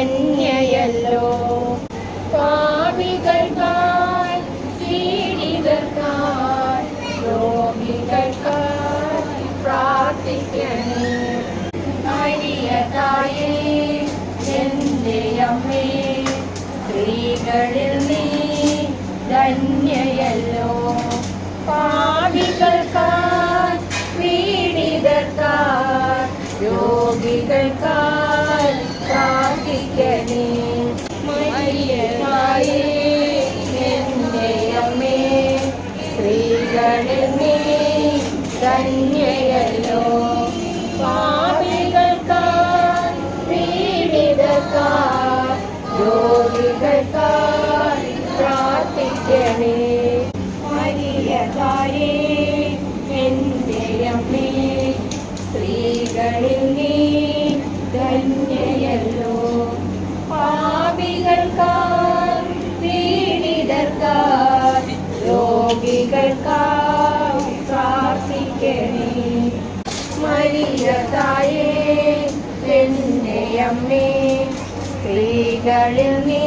കന്യയല്ലോ. പാപികൾക്കായി പീഡിതർക്കായി രോഗികൾക്കായി പ്രാർത്ഥിക്കണേ. മരിയതായേ എന്റെ അമ്മേ സ്ത്രീകളിൽ നീ ധന്യയല്ലോ. പാപികൾക്കായി പീഡിതർക്കായി രോഗികൾക്കായി പ്രാർത്ഥിക്കണേ. മരിയനായേ എന്റെ അമ്മേ. അമ്മേ സ്ത്രീകളിൽ നീ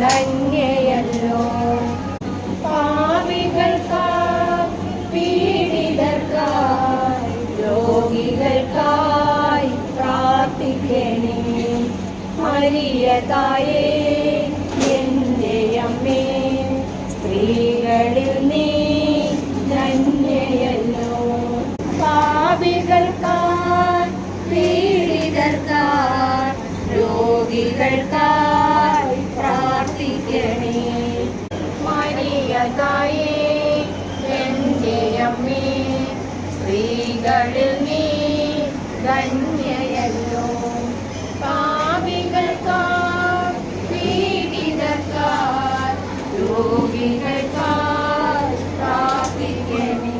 ധന്യയല്ലോ. പാപികൾക്കായി പീഡിതർക്കായി രോഗികൾക്കായി പ്രാർത്ഥിക്കണേ. മരിയതായേ രോഗികൾക്കായി പ്രാർത്ഥിക്കണേ. മരിയതായേ സ്ത്രീകളിൽ നീ ധന്യയല്ലോ. പാപികൾക്കായി പീഡിതക്കാർ രോഗികൾക്കാർ പ്രാർത്ഥിക്കണേ.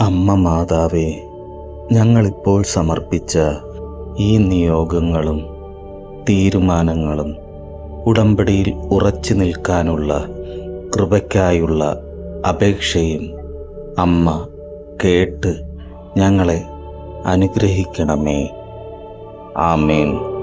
അമ്മ മാതാവേ ഞങ്ങളിപ്പോൾ സമർപ്പിച്ച ഈ നിയോഗങ്ങളും തീരുമാനങ്ങളും ഉടമ്പടിയിൽ ഉറച്ചു നിൽക്കാനുള്ള കൃപയ്ക്കായുള്ള അപേക്ഷയും അമ്മ കേട്ട് ഞങ്ങളെ അനുഗ്രഹിക്കണമേ. ആമേൻ.